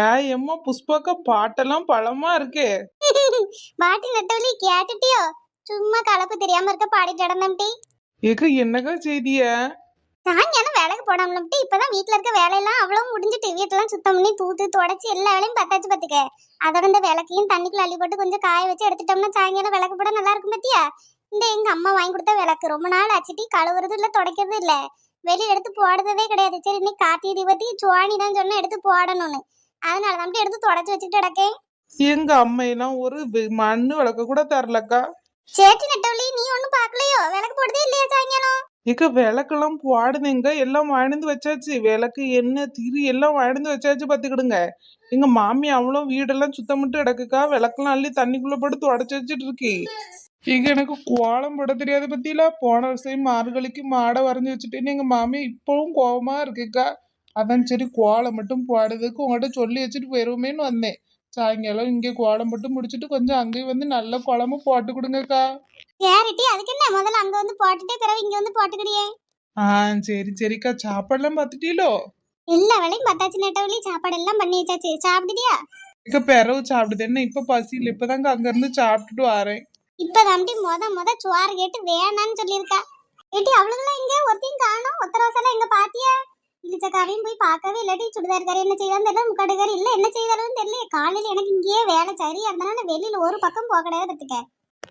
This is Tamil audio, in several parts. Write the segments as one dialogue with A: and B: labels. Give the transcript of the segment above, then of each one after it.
A: ஏன் எம்மா புஷ்பாக்கா பாட்டெல்லாம் பழமா இருக்கே.
B: பாட்டி நட்டவழி கேட்டுட்டியோ? சும்மா கலப்பு தெரியாம இருக்க பாடிட்டு நடந்தம்டி
A: ஏக்கா என்னக்கா செய்திய?
B: சாயங்காலம் வேலைக்கு போடாமலம்ட்டு இப்பதான் வீட்ல இருக்க வேலையெல்லாம் அவ்வளவு முடிஞ்சிட்டு வீட்டெல்லாம் சுத்தம் பண்ணி தூத்து தொடச்சி எல்லா வேலையும் பத்தாச்சு பாத்துக்க. அதோட இந்த விளக்கையும் தண்ணிக்குள்ள அள்ளி போட்டு கொஞ்சம் காய வச்சு எடுத்துட்டோம்னா சாயங்காலம் விளக்கு போட நல்லா இருக்கும் பத்தியா? இந்த எங்க அம்மா வாங்கி கொடுத்த விளக்கு. ரொம்ப நாள் ஆச்சுட்டி கழுவுறது இல்ல துடைக்கிறது இல்ல. வெளியில எடுத்து போடுறதே கிடையாது. சரி இன்னைக்கு கார்த்திகை தீபத்தி சுவாணி தான் சொன்ன எடுத்து போடணும்னு. அதனால தான் எடுத்து தொடச்சு வச்சுட்டு கிடக்கேன்.
A: எங்க அம்மையெல்லாம் ஒரு வி- மண்ணு விளக்க கூட தரலக்கா.
B: சேட்டி நெட்டவழி நீ ஒண்ணும் பாக்கலையோ விளக்கு போடுதே இல்லையா சாயங்காலம்?
A: ஏக்கா விளக்கெல்லாம் போடுதுங்க. எல்லாம் வாழ்ந்து வச்சாச்சு. விளக்கு எண்ணெய் திரி எல்லாம் வாழ்ந்து வச்சாச்சு பாத்துக்கிடுங்க எங்க மாமி அவ்வளோ வீடெல்லாம் சுத்தம் மட்டும் கிடக்குக்கா. விளக்கெல்லாம் அள்ளி தண்ணிக்குள்ள போட்டு தொடச்சு வச்சுட்டு இருக்கு. இங்க எனக்கு கோலம் போட தெரியாத பத்தியில. போன வருஷம் மார்கழிக்கு மாடை வரைஞ்சி வச்சுட்டேன்னு எங்க மாமி இப்பவும் கோவமா இருக்குக்கா. அதான் சரி கோலம் மட்டும் போடுறதுக்கு உங்கள்கிட்ட சொல்லி வச்சுட்டு போயிருவோமேன்னு வந்தேன். சாயங்காலம் இங்கே கோலம் மட்டும் முடிச்சிட்டு கொஞ்சம் அங்கேயும் வந்து நல்ல குழம்பு போட்டு கொடுங்கக்கா.
B: சேரிட்டி அதுக்கு என்ன? முதல்ல அங்க வந்து போட்டுட்டே பிறகு இங்க வந்து போட்டுக்கிடியே?
A: ஆ சரி சரிக்கா. சாப்பாடுலாம் பார்த்துட்டீங்களோ
B: எல்லா வேலையும் பத்தாச்சு நெட்டவழி. சாப்பாடு எல்லாம் பண்ணி வச்சாச்சு. சாப்பிடுதியா
A: இக்க பிறவு சாப்பிடுது. என்ன இப்ப பசியில் இப்பதாங்க அங்க இருந்து சாப்பிட்டுட்டு வரேன்.
B: இப்பதாண்டி மொத மொத சோறு கேட்டு வேணான்னு சொல்லியிருக்கா. ஏட்டி அவளுக்கெல்லாம் இங்க? ஒருத்தையும் காணோம். ஒத்தரவசெல்லாம் எங்க பாத்தியா இளிச்சக்காரையும் போய் பார்க்கவே இல்லாட்டி சுடிதார்காரி என்ன செய்தாலும் தெரியல. முக்காடுகாரி இல்லை. என்ன செய்தாலும் தெரியல காலையில் எனக்கு இங்கேயே வேலை சரியா இருந்தனால வெளியில ஒரு பக்கம் போக கிடையாது பார்த்துக்க.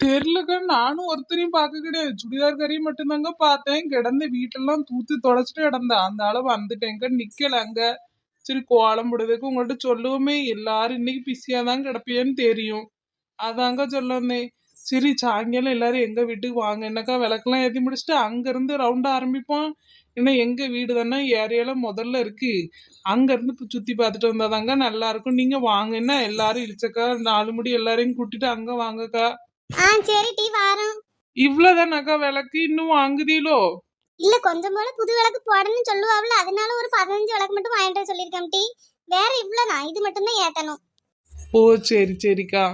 A: தெரியலக்கா நானும் ஒருத்தரையும் பார்க்க கிடையாது. சுடிதார்காரையும் மட்டும்தாங்க பார்த்தேன். கிடந்து வீட்டெல்லாம் தூத்து தொடச்சிட்டு கிடந்தேன். அந்த அளவு வந்துட்டேங்க நிக்கல அங்க. சரி கோலம் போடுறதுக்கு உங்கள்கிட்ட சொல்லுவோமே. எல்லாரும் இன்னைக்கு பிஸியா தான் கிடப்பியன்னு தெரியும். அதாங்க சொல்ல வந்தேன். சரி சாயங்காலம் எல்லாரும் எங்க வீட்டுக்கு வாங்க. என்னக்கா விளக்கெல்லாம் ஏற்றி முடிச்சுட்டு அங்கேருந்து ரவுண்ட் ஆரம்பிப்போம். ஏன்னா எங்க வீடு தானே ஏரியால முதல்ல இருக்கு. அங்க இருந்து இப்ப சுத்தி பார்த்துட்டு வந்தாதாங்க நல்லா இருக்கும் நீங்க வாங்க என்ன எல்லாரும் இழிச்சக்கா நாலு முடி எல்லாரையும் கூட்டிட்டு அங்க வாங்கக்கா.
B: ஆ சரி டீ வாரம்.
A: இவ்வளவுதானக்கா விளக்கு? இன்னும் வாங்குதீலோ?
B: இல்ல கொஞ்சம் போல புது விளக்கு போடணும்னு சொல்லுவாப்ல அதனால ஒரு பதினஞ்சு விளக்கு மட்டும் வாங்கிட்டு சொல்லியிருக்கேன் டீ. வேற இவ்வளவுதான் இது மட்டும் தான் ஏத்தணும்.
A: ஓ சரி சரிக்கா.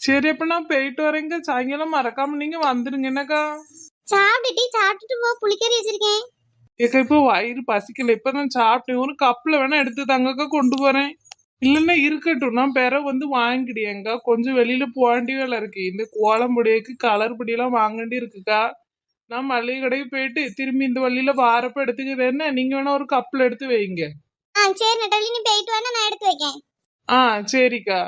A: சரி அப்ப நான் போயிட்டு வரேங்க. சாயங்காலம் மறக்காம நீங்க வந்துருங்க என்னக்கா?
B: சாப்பிட்டு டீ. சாப்பிட்டுட்டு போ. புளிக்கறி வச்சிருக்கேன்.
A: ஏக்கா இப்போ வயிறு பசிக்கல. இப்பதான் சாப்பிட்டேன். ஒரு கப்ல வேணா எடுத்து தாங்கக்கா கொண்டு போறேன். இல்லைன்னா இருக்கட்டும். நான் பிற வந்து வாங்கிடியேங்க கொஞ்சம் வெளியில போக வேண்டிய வேலை இருக்கு. இந்த கோலம் பொடியக்கு கலர் பொடியெல்லாம் வாங்க வேண்டி இருக்குக்கா. நான் மளிகை கடைக்கு போயிட்டு திரும்பி இந்த வழியில வாரப்ப என்ன? நீங்க வேணா ஒரு கப்ல எடுத்து வைங்க.
B: ஆ சரி நெட்டவழி நீ போயிட்டு வாங்க நான் எடுத்து வைக்கேன்
A: ஆ சரிக்கா.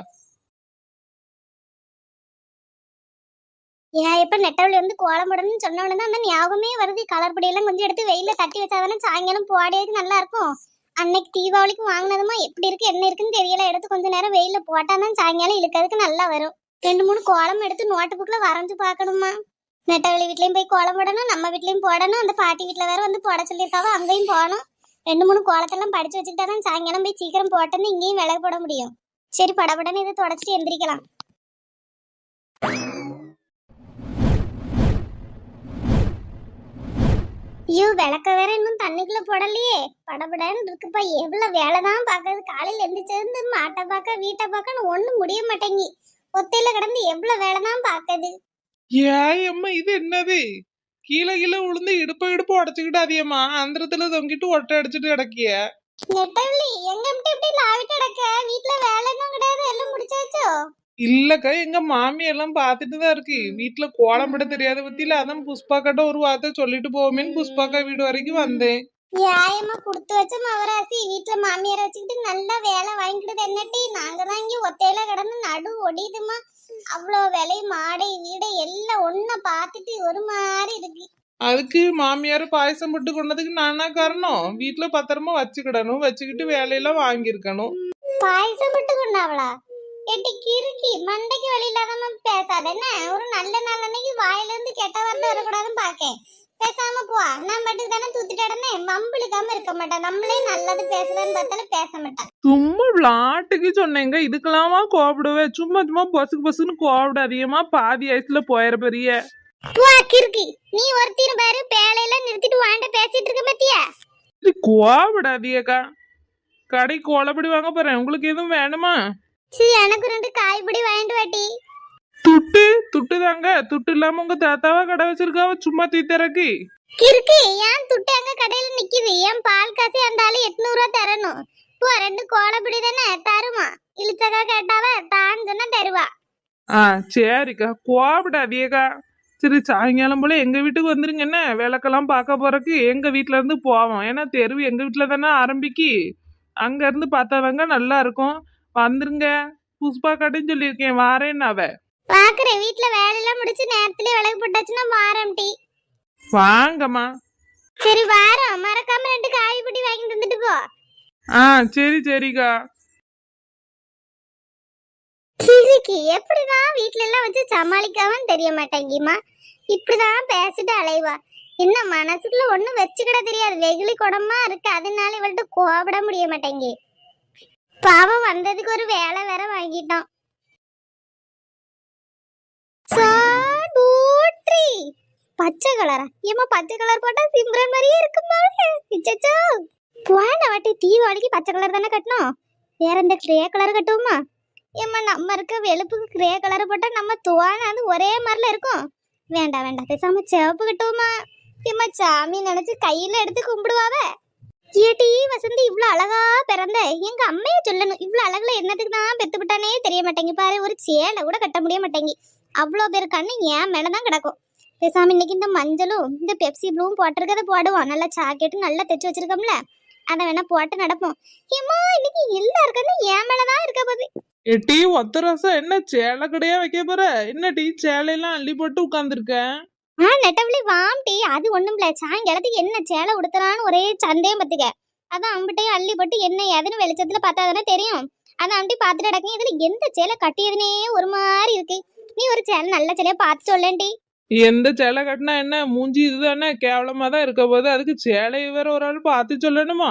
B: ஏன் இப்ப நெட்டவழி வந்து கோலம் சொன்ன உடனே அந்த ஞாபகமே வருது. கலர் பொடியெல்லாம் கொஞ்சம் எடுத்து வெயில தட்டி வச்சாதானே சாயங்காலம் போடையதுக்கு நல்லா இருக்கும். அன்னைக்கு தீபாவளிக்கு வாங்கினதுமா எப்படி இருக்கு என்ன இருக்குன்னு தெரியல. எடுத்து கொஞ்ச நேரம் வெயில போட்டாதான் சாயங்காலம் இழுக்கிறதுக்கு நல்லா வரும். ரெண்டு மூணு கோலம் எடுத்து நோட்டு புக்ல வரைஞ்சு பார்க்கணுமா? நெட்டவழி வீட்லயும் போய் கோலம் போடணும் நம்ம வீட்லயும் போடணும். அந்த பாட்டி வீட்ல வேற வந்து போட சொல்லியிருக்காவோ அங்கேயும் போகணும். ரெண்டு மூணு கோலத்தெல்லாம் படிச்சு வச்சுக்கிட்டா தான் சாயங்காலம் போய் சீக்கிரம் போட்டேன்னு இங்கேயும் விலகு போட முடியும். சரி படபடன்னு இதை தொடச்சிட்டு எந்திரிக்கலாம். ஐயோ விளக்க வேற இன்னும் தண்ணிக்குள்ள போடலையே. படபடன்னு இருக்குப்பா. எவ்வளவு வேலை தான் பாக்குறது காலையில எந்திரிச்சிருந்து மாட்டை பார்க்க வீட்டை பார்க்கன்னு ஒண்ணும் முடிய மாட்டேங்கி. ஒத்தையில கிடந்து எவ்வளவு வேலை தான் பாக்குது
A: ஏய் அம்மா இது என்னது? கீழே கீழே விழுந்து இடுப்பு இடுப்பு உடச்சுக்கிட்டு அதிகமா அந்தரத்துல தொங்கிட்டு ஒட்டை அடிச்சுட்டு கிடக்கிய.
B: நெட்டவள்ளி எங்க இப்படி இப்படி லாவிட்டு கிடக்க? வீட்டுல வேலை எதுவும் கிடையாது. எல்லாம் முடிச்சாச்சோ?
A: இல்லக்கா எங்க மாமி எல்லாம் பார்த்துட்டு தான் இருக்கு. வீட்டுல கோலம் போட தெரியாத பத்தியில அதான் புஷ்பா கிட்ட ஒரு வார்த்தை சொல்லிட்டு போவோமேன்னு புஷ்பாக்கா வீடு வரைக்கும் வந்தேன்.
B: நியாயமா கொடுத்து வச்ச மவராசி வீட்டுல மாமியார் வச்சுக்கிட்டு நல்லா வேலை வாங்கிக்கிட்டு என்னட்டி நாங்க தான் இங்க ஒத்தையில கிடந்து நடு ஒடியுதுமா அவ்வளோ வேலை மாடை வீடை எல்லாம் ஒன்ன பார்த்துட்டு ஒரு மாதிரி இருக்கு.
A: அதுக்கு மாமியார் பாயசம் போட்டு கொண்டதுக்கு நானா காரணம்? வீட்டுல பத்திரமா வச்சுக்கிடணும் வச்சுக்கிட்டு வேலையெல்லாம் வாங்கியிருக்கணும்.
B: பாயசம் விட்டு கொண்டாவளா? எட்டி கிறுக்கி மண்டைக்கு வழி இல்லாதம பேசாத. என்ன? ஒரு நல்ல நாள் அன்னைக்கு வாயில இருந்து கெட்ட வார்த்தை வரக்கூடாதுன்னு பாக்கேன். பேசாம போ நான் மட்டும் தானே தூத்திட்டு கிடந்தேன். வம்பிழுக்காம இருக்க மாட்டேன் நம்மளே நல்லது பேசலன்னு பார்த்தாலும் பேச மாட்டேன்
A: சும்மா விளாட்டுக்கு சொன்னேங்க. இதுக்கெல்லாமா கோபப்படுவேன் சும்மா சும்மா பசுக்கு பசுன்னு கோபப்பட அதிகமா பாதி வயசுல போயிட பெரிய.
B: வா கிறுக்கி. நீ ஒருத்தின பாரு. பேலையில நிறுத்திட்டு வாண்ட பேசிட்டு இருக்க பத்தியா
A: சரி கோவப்படாதீக்கா கடை கோலப்படி வாங்க போறேன். உங்களுக்கு எதுவும் வேணுமா?
B: சரி எனக்கு ரெண்டு காய்படி வாங்கிட்டு வாட்டி
A: துட்டு? துட்டு தாங்க. துட்டு இல்லாம உங்க தாத்தாவா கடை வச்சிருக்காவ சும்மா தீத்தரக்கு?
B: இருக்கு. ஏன் துட்டு அங்க கடையில நிக்குது? ஏன் பால் காசு அந்த ஆளு எட்நூறு ரூபா தரணும்? இப்போ ரெண்டு கோலப்படி தானே தருமா? இழுச்சக்கா கேட்டாவ தான் சொன்னா தருவா.
A: ஆ சரிக்கா. கோவப்படாதீக்கா சரி சாயங்காலம் போல எங்க வீட்டுக்கு வந்துருங்க என்ன? விளக்கெல்லாம் பார்க்க போறக்கு எங்க வீட்ல இருந்து போவோம். ஏன்னா தெருவு எங்க வீட்ல தானே ஆரம்பிக்கி. அங்க இருந்து பார்த்தாதாங்க நல்லா இருக்கும். வந்துருங்க. புஷ்பா கடைன்னு சொல்லியிருக்கேன். வாரேன்னு அவ.
B: பாக்குறேன். வீட்டுல வேலையெல்லாம் முடிச்சு நேரத்திலே விளக்கு போட்டாச்சுன்னா வாரம் டீ.
A: வாங்கம்மா.
B: சரி வாரம். மறக்காம ரெண்டு காய்படி வாங்கி தந்துட்டு போ.
A: ஆ சரி சரிக்கா.
B: கிறுக்கி எப்படிதான் வீட்ல எல்லாம் வச்சு சமாளிக்காமன்னு தெரிய மாட்டேங்கிமா. இப்படிதான் பேசிட்டு அலைவா. என்ன மனசுக்குள்ள ஒண்ணும் வச்சுக்கிட தெரியாது. வெகுளி குடமா இருக்கு. அதனால இவள்கிட்ட கோபப்பட முடிய மாட்டேங்கி. பாவம் வந்ததுக்கு ஒரு வேலை வேற வாங்கிட்டோம் பச்சை கலரா ஏமா பச்சை கலர் போட்டா சிம்ரன் மாதிரியே இருக்குமா இச்சச்சோ போன வாட்டி தீபாவளிக்கு பச்சை கலர் தானே கட்டணும் வேற இந்த கிரே கலர் கட்டுவோமா ஏம்மா நம்ம இருக்க வெளுப்புக்கு கிரே கலர் போட்டா நம்ம துவான வந்து ஒரே மாதிரில இருக்கும் வேண்டாம் வேண்டாம் பேசாம சிவப்பு கட்டுவோமா ஏமா சாமி நினைச்சு கையில எடுத்து கும்பிடுவாவே ஏடி வசந்தி இவ்வளவு அழகா பிறந்த. எங்க அம்மைய சொல்லணும் இவ்வளவு அழகுல என்னத்துக்கு தான் பெத்து விட்டானே தெரிய மாட்டேங்கி பாரு. ஒரு சேலை கூட கட்ட முடிய மாட்டேங்கி அவ்வளோ பேர் கண்ணு ஏன் மேலதான் கிடக்கும். பேசாம இன்னைக்கு இந்த மஞ்சளும் இந்த பெப்சி ப்ளூவும் போட்டிருக்கதை போடுவோம். நல்லா சாக்கெட்டு நல்லா தைச்சு வச்சிருக்கோம்ல. அதை வேணா போட்டு நடப்போம். ஏம்மா இன்னைக்கு எல்லார் கண்ணு ஏன் மேலதான் இருக்க போகுது.
A: எட்டி ஒத்த ரசம் என்ன சேலை கடையா வைக்க போற? என்ன டீ சேலையெல்லாம் அள்ளி போட்டு உட்காந்துருக்க
B: ஆ நெட்டவழி வாம்டி அது ஒண்ணும் இல்ல சாயங்காலத்துக்கு என்ன சேலை உடுத்தலான்னு ஒரே சந்தேகம் பத்துக்க அதான் அம்பிட்டையும் அள்ளி போட்டு என்ன ஏதுன்னு வெளிச்சத்துல பார்த்தா தானே தெரியும். அதான் அம்பி பார்த்துட்டு கிடக்கும் இதுல எந்த சேலை கட்டியதுனே ஒரு மாதிரி இருக்கு. நீ ஒரு சேலை நல்ல சேலையா பார்த்து சொல்லேன்டி.
A: எந்த சேலை கட்டினா என்ன? மூஞ்சி இதுதானே கேவலமா தான் இருக்க போது அதுக்கு சேலையை வேற ஒரு ஆள் பார்த்து சொல்லணுமா?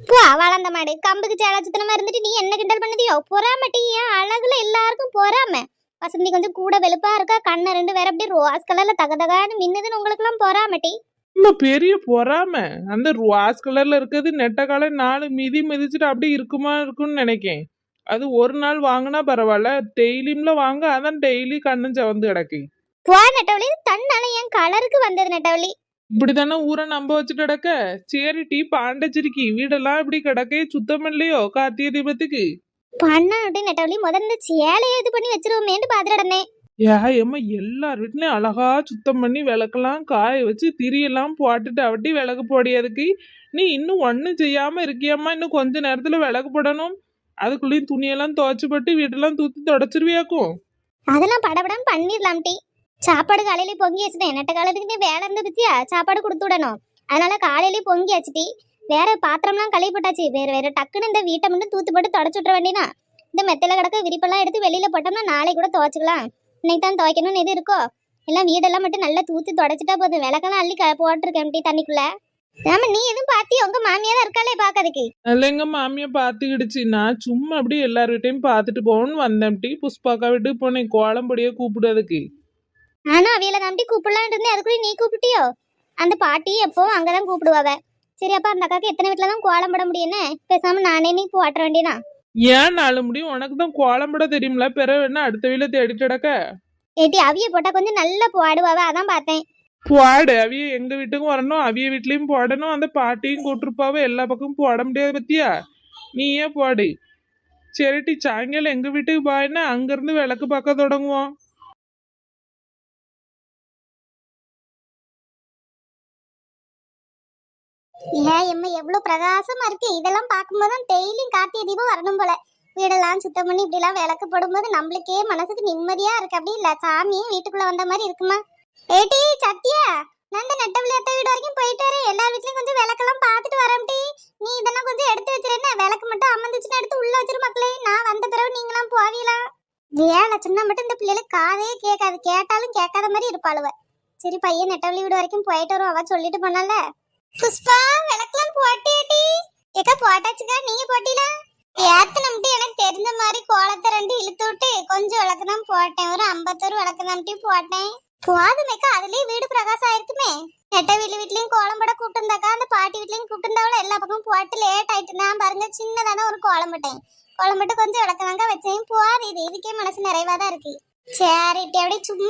B: போ வளர்ந்த மாடு கம்புக்கு சேலை சுத்தனமா இருந்துட்டு நீ என்ன கிண்டல் பண்ணதியோ? பொறாமட்டி ஏன் அழகுல எல்லாருக்கும் பொறாம. வசந்தி கொஞ்சம் கூட வெளுப்பா இருக்கா? கண்ணு ரெண்டு வேற அப்படியே ரோஸ் கலர்ல தகதகான்னு மின்னுதுன்னு உங்களுக்கு எல்லாம் பொறாமட்டி
A: இன்னும் பெரிய பொறாம. அந்த ரோஸ் கலர்ல இருக்கிறது நெட்ட கால நாலு மிதி மிதிச்சுட்டு அப்படியே இருக்குமா இருக்கும்னு நினைக்கேன். அது ஒரு நாள் வாங்கினா பரவாயில்ல. டெய்லியும்ல வாங்க அதான் டெய்லி கண்ணும் செவந்து கிடக்கு.
B: போ நெட்டவழி தன்னால என் கலருக்கு வந்தது நெட்டவழி
A: இப்படித்தானே ஊரை நம்ப வச்சுட்டு கிடக்க? சரி டீ பாண்டச்சிருக்கி வீடெல்லாம் இப்படி கிடக்கே சுத்தம் இல்லையோ? கார்த்திகை தீபத்துக்கு.
B: பண்ணாட்டி நெட்டவழி முதல்ல சேலையை இது பண்ணி வச்சிருவோமேன்னு
A: ஏ ஏம்மா எல்லார் வீட்லயும் அழகா சுத்தம் பண்ணி விளக்கெல்லாம் காய வச்சு திரியெல்லாம் போட்டுட்டு அவட்டி விளக்கு போடியதுக்கு நீ இன்னும் ஒன்றும் செய்யாம இருக்கியாம்மா இன்னும் கொஞ்ச நேரத்துல விளக்கு போடணும். அதுக்குள்ளேயும் துணியெல்லாம் துவைச்சு போட்டு வீட்டெல்லாம் தூத்தி தொடச்சிருவியாக்கும்.
B: அதெல்லாம் படபடம் பண்ணிடலாம் டி. சாப்பாடு காலையில பொங்கி வச்சுட்டேன். நெட்ட காலத்துக்கு நீ வேலை இருந்து பத்தியா? சாப்பாடு கொடுத்து விடணும். அதனால காலையிலேயே பொங்கி வச்சுட்டி வேற பாத்திரம்லாம் கழுவி போட்டாச்சு வேற வேற டக்குன்னு இந்த வீட்டை மட்டும் தூத்து போட்டு தொடச்சு விட்ற வேண்டியதான் இந்த மெத்தையில கிடக்க விரிப்பெல்லாம் எடுத்து வெளியில போட்டோம்னா நாளை கூட துவைச்சுக்கலாம். இன்னைக்கு தான் துவைக்கணும்னு எது இருக்கோ. எல்லாம் வீடெல்லாம் மட்டும் நல்லா தூத்தி தொடச்சிட்டா போதும். விளக்கெல்லாம் அள்ளி போட்டிருக்கேன் டி தண்ணிக்குள்ள. ஆமா நீ எதுவும் பாத்தியா உங்க மாமியா தான் இருக்காளே பாக்காதுக்கு
A: அதில் எங்க மாமியை பார்த்துக்கிடுச்சு நான் சும்மா அப்படியே எல்லார் வீட்டையும் பார்த்துட்டு போகணும்னு வந்தேன் டீ புஷ்பாக்கா வீட்டுக்கு போனேன். கோலம்படியே கூப்பிடுறதுக்கு
B: ஆனா அவியல நம்பி கூப்பிடலாம் இருந்தேன். அதுக்குள்ளே நீ கூப்பிட்டியோ? அந்த பாட்டி எப்பவும் அங்கதான் கூப்பிடுவாவ. சரி அப்ப அந்த அக்காக்கு எத்தனை வீட்டுல தான் கோலம் போட முடியும்னு? பேசாம நானே நீ போட்ட வேண்டியதான்
A: ஏன் நாலு முடியும்? உனக்கு தான் கோலம்பட தெரியும்ல. பிறகு என்ன அடுத்த வீல தேடிட்டு கிடக்க.
B: ஏட்டி அவிய போட்டா கொஞ்சம் நல்லா போடுவாவ அதான் பார்த்தேன்.
A: போடு அவிய எங்க வீட்டுக்கும் வரணும் அவிய வீட்லயும் போடணும் அந்த பாட்டியும் கூட்டிருப்பாவ எல்லா பக்கமும் போட முடியாது பத்தியா? நீயே போடு? சரிட்டி சாயங்காலம் எங்க வீட்டுக்கு பாயினா அங்க இருந்து விளக்கு பார்க்க தொடங்குவோம்.
B: ஏ எம்மா எவ்வளவு பிரகாசமா இருக்கு. இதெல்லாம் பார்க்கும்போது தான் டெய்லியும் கார்த்திகை தீபம் வரணும் போல. வீடெல்லாம் சுத்தம் பண்ணி இப்படி எல்லாம் விளக்கு போடும்போது நம்மளுக்கே மனசுக்கு நிம்மதியா இருக்கு. அப்படி இல்ல சாமியும் வீட்டுக்குள்ள வந்த மாதிரி இருக்குமா? ஏட்டி சத்யா நான் இந்த நெட்ட விளையாட்ட வீடு வரைக்கும் போயிட்டு வரேன். எல்லா வீட்லயும் கொஞ்சம் விளக்கெல்லாம் பார்த்துட்டு வரேன் நீ இதெல்லாம் கொஞ்சம் எடுத்து வச்சிருந்த விளக்கு மட்டும் அமர்ந்துச்சுன்னா எடுத்து உள்ள வச்சிரு மக்களே. நான் வந்த பிறகு நீங்களாம் போவீங்களா வேலை சொன்னா மட்டும் இந்த பிள்ளைகளுக்கு காதே கேட்காது. கேட்டாலும் கேட்காத மாதிரி இருப்பாளுவ. சரி பையன் நெட்டவழி வீடு வரைக்கும் போயிட்டு வரும் அவ சொல்லிட்டு போனால. புஷ்பா விளக்கெல்லாம் போட்டியாடி. ஏக்கா போட்டாச்சுக்கா நீங்க போட்டீங்களா ஏத்தனம்ட்டு எனக்கு தெரிஞ்ச மாதிரி கோலத்தை ரெண்டு இழுத்து விட்டு கொஞ்சம் விளக்கணும் போட்டேன். ஒரு ஐம்பத்தோரு விளக்கு போட்டேன். போதுமேக்கா அதுலயே வீடு பிரகாசம் ஆயிருக்குமே. நெட்ட வீட்டு வீட்லயும் கோலம் போட கூப்பிட்டுருந்தாக்கா அந்த பாட்டி வீட்லயும் கூப்பிட்டுருந்தாவள எல்லா பக்கமும் போட்டு லேட் ஆயிட்டு நான் பாருங்க சின்னதான ஒரு கோலம் போட்டேன். கோலம் போட்டு கொஞ்சம் விளக்கணாங்க வச்சேன். போது இது இதுக்கே மனசு நிறைவா தான் இருக்கு. சரி இப்படி அப்படியே சும்மா